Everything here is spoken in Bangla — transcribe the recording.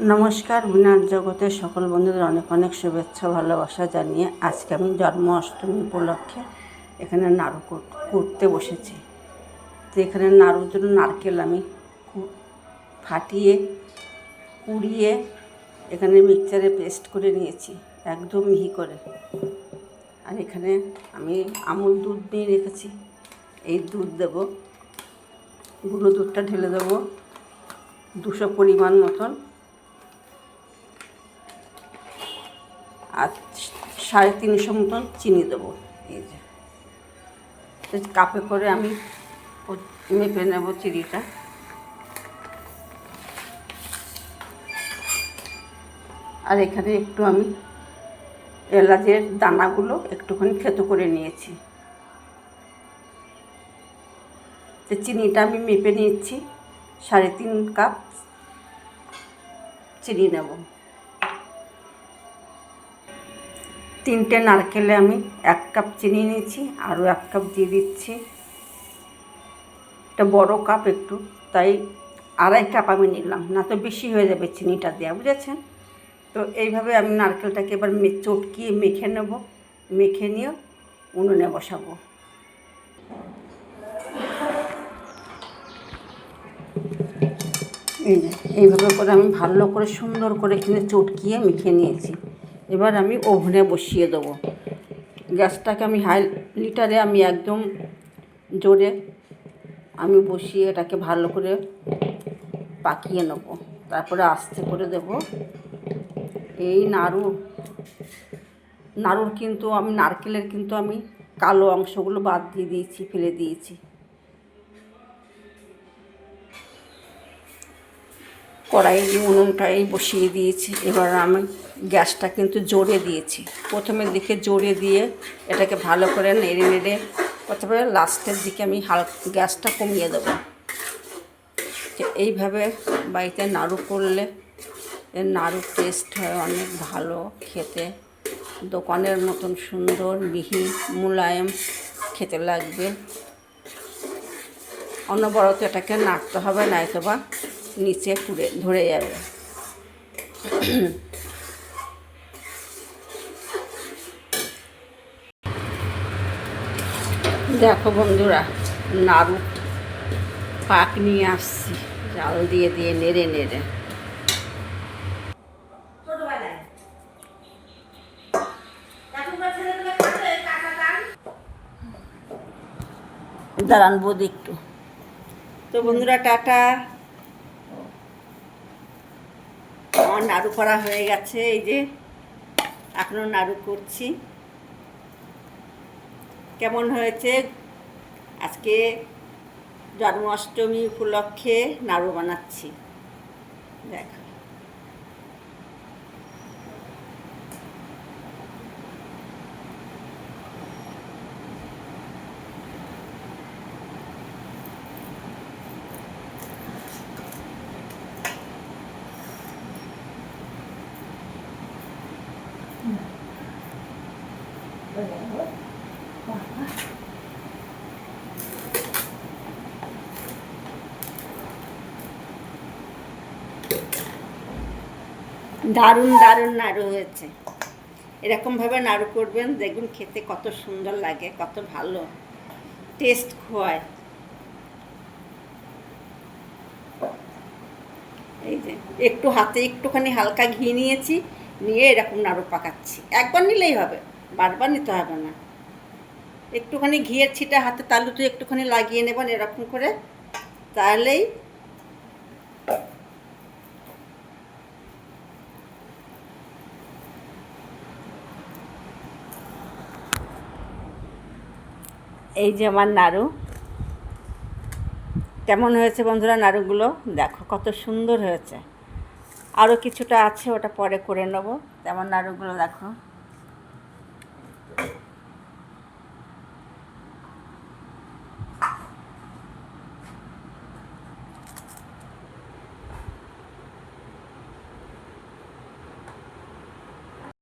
নমস্কার, বিনার জগতের সকল বন্ধুদের অনেক অনেক শুভেচ্ছা, ভালোবাসা জানিয়ে আজকে আমি জন্মাষ্টমী উপলক্ষে এখানে নাড়ু কর- করতে বসেছি। তো এখানে নাড়ুর জন্য নারকেল আমি ফাটিয়ে, কুড়িয়ে এখানে মিক্সচারে পেস্ট করে নিয়েছি, একদম মিহি করে। আর এখানে আমি আমুল দুধ নিয়ে রেখেছি, এই দুধ দেবো, গুঁড়ো দুধটা ঢেলে দেবো, দুশো পরিমাণ মতন। আর সাড়ে তিনশো মতন চিনি দেবো, এই যে। কাপে করে আমি মেপে নেব চিনিটা। আর এখানে একটু আমি এলাচের দানাগুলো একটুখানি থেতো করে নিয়েছি। তো চিনিটা আমি মেপে নিয়েছি, সাড়ে তিন কাপ চিনি নেব। তিনটে নারকেলে আমি এক কাপ চিনি নিয়েছি, আরও এক কাপ দিয়ে দিচ্ছি। একটা বড় কাপ একটু, তাই আড়াই কাপ আমি নিলাম, না তো বেশি হয়ে যাবে চিনিটা দেওয়া বুঝেছেন? তো এইভাবে আমি নারকেলটাকে এবার চটকিয়ে মেখে নেব, মেখে নিয়ে উনুনে বসাবো। এইভাবে করে আমি ভালো করে সুন্দর করে কিনে চটকিয়ে মেখে নিয়েছি। এবার আমি ওভেনে বসিয়ে দেবো। গ্যাসটাকে আমি হাই লিটারে আমি একদম জোরে আমি বসিয়ে এটাকে ভালো করে পাকিয়ে নেব। তারপরে আস্তে করে দেব। এই নাড়ু, নাড়ুর কিন্তু আমি, নারকেলের কিন্তু আমি কালো অংশগুলো বাদ দিয়ে দিয়েছি, ফেলে দিয়েছি। কড়াই উনুনটাই বসিয়ে দিয়েছি। এবার আমি গ্যাসটা কিন্তু জোরে দিয়েছি। প্রথমের দিকে জোরে দিয়ে এটাকে ভালো করে নেড়ে নেড়ে প্রথমে লাস্টের দিকে আমি হালকা গ্যাসটা কমিয়ে দেবো। এইভাবে বাড়িতে নাড়ু করলে এর নাড়ু টেস্ট হয় অনেক ভালো খেতে। দোকানের মতন সুন্দর, মিহি, মোলায়েম খেতে লাগবে। অনবরত এটাকে নাড়তে হবে নয়তো বা নিচে পুড়ে ধরে যাবে। দেখো বন্ধুরা নাড়ু পাক নিয়ে আসছি। জাল দিয়ে দিয়ে নেড়ে নেড়ে। দাঁড়ান বোধ একটু। তো বন্ধুরা টাটা আমার নাড়ু করা হয়ে গেছে, এই যে এখনও নাড়ু করছি। কেমন হয়েছে? আজকে জন্মাষ্টমী উপলক্ষে নাড়ু বানাচ্ছি। দেখ। দারুণ দারুণ নাড়ু হয়েছে। এরকমভাবে নাড়ু করবেন, দেখবেন খেতে কত সুন্দর লাগে, কত ভালো। টেস্ট খোয়ায় এই যে, একটু হাতে একটুখানি হালকা ঘি নিয়েছি, নিয়ে এরকম নাড়ু পাকাচ্ছি। একবার নিলেই হবে। বারবার নিতে হবে না। একটুখানি ঘিয়ের ছিটা হাতে তালুতে একটুখানি লাগিয়ে নেবেন এরকম করে, তাহলেই এই যে আমার নাড়ু। কেমন হয়েছে বন্ধুরা নাড়ুগুলো? দেখো কত সুন্দর হয়েছে। আরও কিছুটা আছে, ওটা পরে করে নেব। তেমন নাড়ুগুলো দেখো।